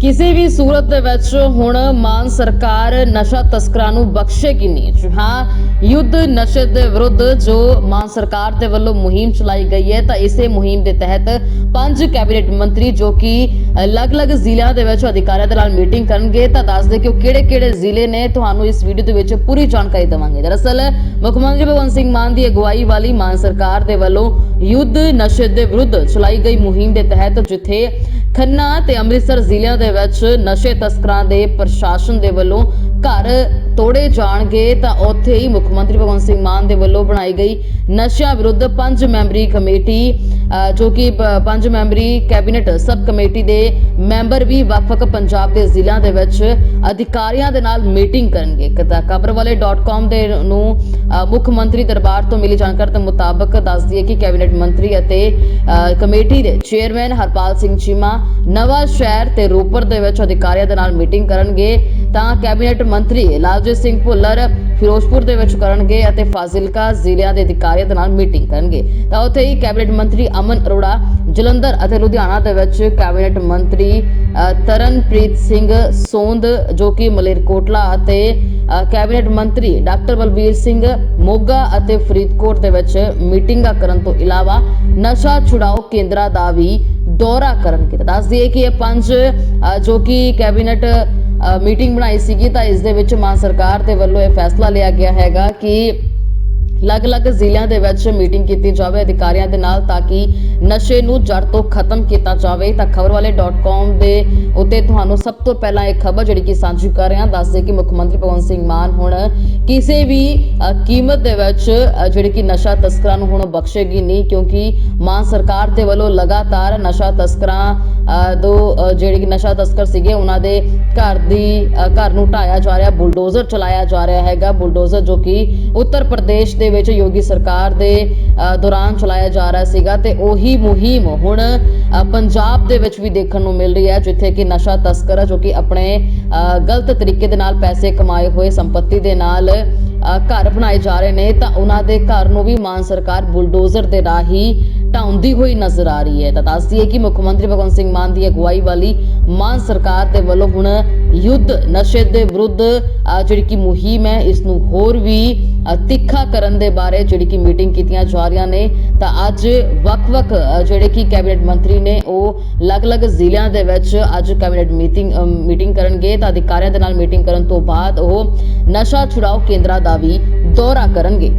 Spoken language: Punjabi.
ਕਿਸੇ ਵੀ ਸੂਰਤ ਦੇ ਵਿੱਚ ਹੁਣ ਮਾਨ ਸਰਕਾਰ ਨਸ਼ਾ ਤਸਕਰਾਂ ਨੂੰ ਬਖਸ਼ੇਗੀ ਨਹੀਂ ਜੀ ਹਾਂ, ਯੁੱਧ ਨਸ਼ੇ ਦੇ ਵਿਰੁੱਧ ਜੋ ਮਾਨ ਸਰਕਾਰ ਦੇ ਵੱਲੋਂ ਮੁਹਿੰਮ ਚਲਾਈ ਗਈ ਹੈ, ਤਾਂ ਇਸੇ ਮੁਹਿੰਮ ਦੇ ਤਹਿਤ ਪੰਜ ਕੈਬਨਿਟ ਮੰਤਰੀ ਜੋ ਕਿ ਅਲੱਗ-ਅਲੱਗ ਜ਼ਿਲ੍ਹਿਆਂ ਦੇ ਵਿੱਚ ਅਧਿਕਾਰੀਆਂ ਦੇ ਨਾਲ ਮੀਟਿੰਗ ਕਰਨਗੇ, ਤਾਂ ਦੱਸ ਦੇ ਕਿ ਉਹ ਕਿਹੜੇ-ਕਿਹੜੇ ਜ਼ਿਲ੍ਹੇ ਨੇ? ਤੁਹਾਨੂੰ ਇਸ ਵੀਡੀਓ ਦੇ ਵਿੱਚ ਪੂਰੀ ਜਾਣਕਾਰੀ ਦੇਵਾਂਗੇ। ਦਰਅਸਲ, ਮੁੱਖ ਮੰਤਰੀ ਭਗਵੰਤ ਸਿੰਘ ਮਾਨ ਦੀ ਅਗਵਾਈ ਵਾਲੀ ਮਾਨ ਸਰਕਾਰ ਦੇ ਵੱਲੋਂ ਯੁੱਧ ਨਸ਼ੇ ਦੇ ਵਿਰੁੱਧ ਚਲਾਈ ਗਈ ਮੁਹਿੰਮ ਦੇ ਤਹਿਤ ਜਿੱਥੇ ਖੰਨਾ ਤੇ ਅੰਮ੍ਰਿਤਸਰ ਜ਼ਿਲ੍ਹਿਆਂ ਦੇ ਵਿੱਚ ਨਸ਼ੇ ਤਸਕਰਾਂ ਦੇ ਪ੍ਰਸ਼ਾਸਨ ਦੇ ਵੱਲੋਂ ਘਰ ਤੋੜੇ ਜਾਣਗੇ ਤਾਂ ਉੱਥੇ ਹੀ ਮੁੱਖ ਮੰਤਰੀ ਭਗਵੰਤ ਸਿੰਘ ਮਾਨ ਦੇ ਵੱਲੋਂ ਬਣਾਈ ਗਈ ਨਸ਼ਿਆਂ ਵਿਰੁੱਧ ਪੰਜ ਮੈਂਬਰੀ ਕਮੇਟੀ ਜੋ ਕਿ ਪੰਜ ਮੈਂਬਰੀ ਕੈਬਨਿਟ ਸਬ ਕਮੇਟੀ ਦੇ ਮੈਂਬਰ ਵੀ ਵੱਖ-ਵੱਖ ਪੰਜਾਬ ਦੇ ਜ਼ਿਲ੍ਹਿਆਂ ਦੇ ਵਿੱਚ ਅਧਿਕਾਰੀਆਂ ਦੇ ਨਾਲ ਮੀਟਿੰਗ ਕਰਨਗੇ। ਖਬਰਵਾਲੇ.com ਦੇ ਨੂੰ ਮੁੱਖ ਮੰਤਰੀ ਦਰਬਾਰ ਤੋਂ ਮਿਲੀ ਜਾਣਕਾਰੀ ਦੇ ਮੁਤਾਬਕ ਦੱਸਦੀ ਹੈ ਕਿ ਕੈਬਨਿਟ ਮੰਤਰੀ ਅਤੇ ਕਮੇਟੀ ਦੇ ਚੇਅਰਮੈਨ ਹਰਪਾਲ ਸਿੰਘ ਚੀਮਾ ਨਵਾਂ ਸ਼ਹਿਰ ਤੇ ਰੋਪੜ ਦੇ ਵਿੱਚ ਅਧਿਕਾਰੀਆਂ ਦੇ ਨਾਲ ਮੀਟਿੰਗ ਕਰਨਗੇ ਤਾਂ ਕੈਬਨਿਟ ਮੰਤਰੀ ਲਾਲਜੀਤ ਸਿੰਘ ਭੁੱਲਰ ਫਿਰੋਜ਼ਪੁਰ ਦੇ ਵਿੱਚ ਕਰਨਗੇ ਅਤੇ ਫਾਜ਼ਿਲਕਾ ਜ਼ਿਲ੍ਹਿਆਂ ਦੇ ਅਧਿਕਾਰੀਆਂ ਦੇ ਨਾਲ ਮੀਟਿੰਗ ਕਰਨਗੇ। ਤਾਂ ਉੱਥੇ ਹੀ ਕੈਬਨਿਟ ਮੰਤਰੀ ਅਮਨ ਅਰੋੜਾ, ਜਲੰਧਰ ਅਤੇ ਲੁਧਿਆਣਾ ਦੇ ਵਿੱਚ ਕੈਬਨਿਟ ਮੰਤਰੀ ਤਰਨਪ੍ਰੀਤ ਸਿੰਘ ਸੋਂਦ ਜੋ ਕਿ ਮਲੇਰਕੋਟਲਾ ਅਤੇ ਕੈਬਨਿਟ ਮੰਤਰੀ ਡਾਕਟਰ ਬਲਬੀਰ ਸਿੰਘ ਮੋਗਾ ਅਤੇ ਫਰੀਦਕੋਟ ਦੇ ਵਿੱਚ ਮੀਟਿੰਗਾਂ ਕਰਨ ਤੋਂ ਇਲਾਵਾ ਨਸ਼ਾ ਛੁਡਾਓ ਕੇਂਦਰਾਂ ਦਾ ਵੀ ਦੌਰਾ ਕਰਨਗੇ। ਤਾਂ ਦੱਸ ਦਈਏ ਕਿ ਇਹ ਪੰਜ ਜੋ ਕਿ ਕੈਬਨਿਟ ਮੀਟਿੰਗ ਬਣਾਈ ਸੀਗੀ ਤਾਂ ਇਸ ਦੇ ਵਿੱਚ ਮਾਨ ਸਰਕਾਰ ਦੇ ਵੱਲੋਂ ਇਹ ਫੈਸਲਾ ਲਿਆ ਗਿਆ ਹੈਗਾ ਕਿ ਅਲੱਗ-ਅਲੱਗ ਜ਼ਿਲ੍ਹਿਆਂ ਦੇ ਵਿੱਚ ਮੀਟਿੰਗ ਕੀਤੀ ਜਾਵੇ ਅਧਿਕਾਰੀਆਂ ਦੇ ਨਾਲ ਤਾਂ ਕਿ ਨਸ਼ੇ ਨੂੰ ਜੜ ਤੋਂ ਖਤਮ ਕੀਤਾ ਜਾਵੇ। ਤਾਂ ਖਬਰਵਾਲੇ.com ਦੇ ਉੱਤੇ ਤੁਹਾਨੂੰ ਸਭ ਤੋਂ ਪਹਿਲਾਂ ਇਹ ਖਬਰ ਜਿਹੜੀ ਕਿ ਸਾਂਝੀ ਕਰ ਰਹੇ ਹਾਂ ਦੱਸਦੇ ਕਿ ਮੁੱਖ ਮੰਤਰੀ ਭਗਵੰਤ ਸਿੰਘ ਮਾਨ ਹੁਣ ਕਿਸੇ ਵੀ ਕੀਮਤ ਦੇ ਵਿੱਚ ਜਿਹੜੀ ਕਿ ਨਸ਼ਾ ਤਸਕਰਾਂ ਨੂੰ ਹੁਣ ਬਖਸ਼ੇਗੀ ਨਹੀਂ, ਕਿਉਂਕਿ ਮਾਨ ਸਰਕਾਰ ਦੇ ਵੱਲੋਂ ਲਗਾਤਾਰ ਨਸ਼ਾ ਤਸਕਰਾਂ ਦੋ ਅ, ਜਿਹੜੇ ਕਿ ਨਸ਼ਾ ਤਸਕਰ ਸੀਗੇ ਉਹਨਾਂ ਦੇ ਘਰ ਦੀ ਘਰ ਨੂੰ ਢਾਇਆ ਜਾ ਰਿਹਾ ਬੁਲਡੋਜ਼ਰ ਚਲਾਇਆ ਜਾ ਰਿਹਾ ਹੈਗਾ ਬੁਲਡੋਜ਼ਰ ਜੋ ਕਿ ਉੱਤਰ ਪ੍ਰਦੇਸ਼ ਦੇ ਵਿੱਚ ਯੋਗੀ ਸਰਕਾਰ ਦੇ ਦੌਰਾਨ ਚਲਾਇਆ ਜਾ ਰਿਹਾ ਸੀਗਾ ਤੇ ਉਹੀ ਮੁਹਿੰਮ ਹੁਣ ਪੰਜਾਬ ਦੇ ਵਿੱਚ ਵੀ ਦੇਖਣ ਨੂੰ ਮਿਲ ਰਹੀ ਹੈ ਜਿੱਥੇ ਕਿ ਨਸ਼ਾ ਤਸਕਰ ਜੋ ਕਿ ਆਪਣੇ ਗਲਤ ਤਰੀਕੇ ਦੇ ਨਾਲ ਪੈਸੇ ਕਮਾਏ ਹੋਏ ਸੰਪਤੀ ਦੇ ਨਾਲ ਘਰ ਬਣਾਏ ਜਾ ਰਹੇ ਨੇ ਤਾਂ ਉਹਨਾਂ ਦੇ ਘਰ ਨੂੰ ਵੀ ਮਾਨ ਸਰਕਾਰ ਬੁਲਡੋਜ਼ਰ ਦੇ ਰਾਹੀਂ ਢਾਉਂਦੀ ਹੋਈ ਨਜ਼ਰ ਆ ਰਹੀ ਹੈ। ਤਾਂ ਦੱਸਦੀ ਹੈ ਕਿ ਮੁੱਖ ਮੰਤਰੀ ਭਗਵੰਤ ਸਿੰਘ ਮਾਨ ਦੀ ਅਗਵਾਈ ਵਾਲੀ ਮਾਨ ਸਰਕਾਰ ਦੇ ਵੱਲੋਂ ਹੁਣ ਯੁੱਧ ਨਸ਼ੇ ਦੇ ਵਿਰੁੱਧ ਜਿਹੜੀ ਕਿ ਮੁਹਿੰਮ ਹੈ, ਇਸ ਨੂੰ ਹੋਰ ਵੀ ਤਿੱਖਾ ਕਰਨ ਦੇ ਬਾਰੇ ਜਿਹੜੀ ਕਿ ਮੀਟਿੰਗ ਕੀਤੀਆਂ ਜਾ ਰਹੀਆਂ ਨੇ। ਤਾਂ ਅੱਜ ਵੱਖ-ਵੱਖ ਜਿਹੜੇ ਕਿ ਕੈਬਨਿਟ ਮੰਤਰੀ ਨੇ, ਉਹ ਅਲੱਗ-ਅਲੱਗ ਜ਼ਿਲ੍ਹਿਆਂ ਦੇ ਵਿੱਚ ਅੱਜ ਕੈਬਨਿਟ ਮੀਟਿੰਗ ਮੀਟਿੰਗ ਕਰਨਗੇ। ਤਾਂ ਅਧਿਕਾਰੀਆਂ ਦੇ ਨਾਲ ਮੀਟਿੰਗ ਕਰਨ ਤੋਂ ਬਾਅਦ ਉਹ ਨਸ਼ਾ ਛੁਡਾਓ ਕੇਂਦਰਾਂ ਦਾ ਵੀ ਦੌਰਾ ਕਰਨਗੇ।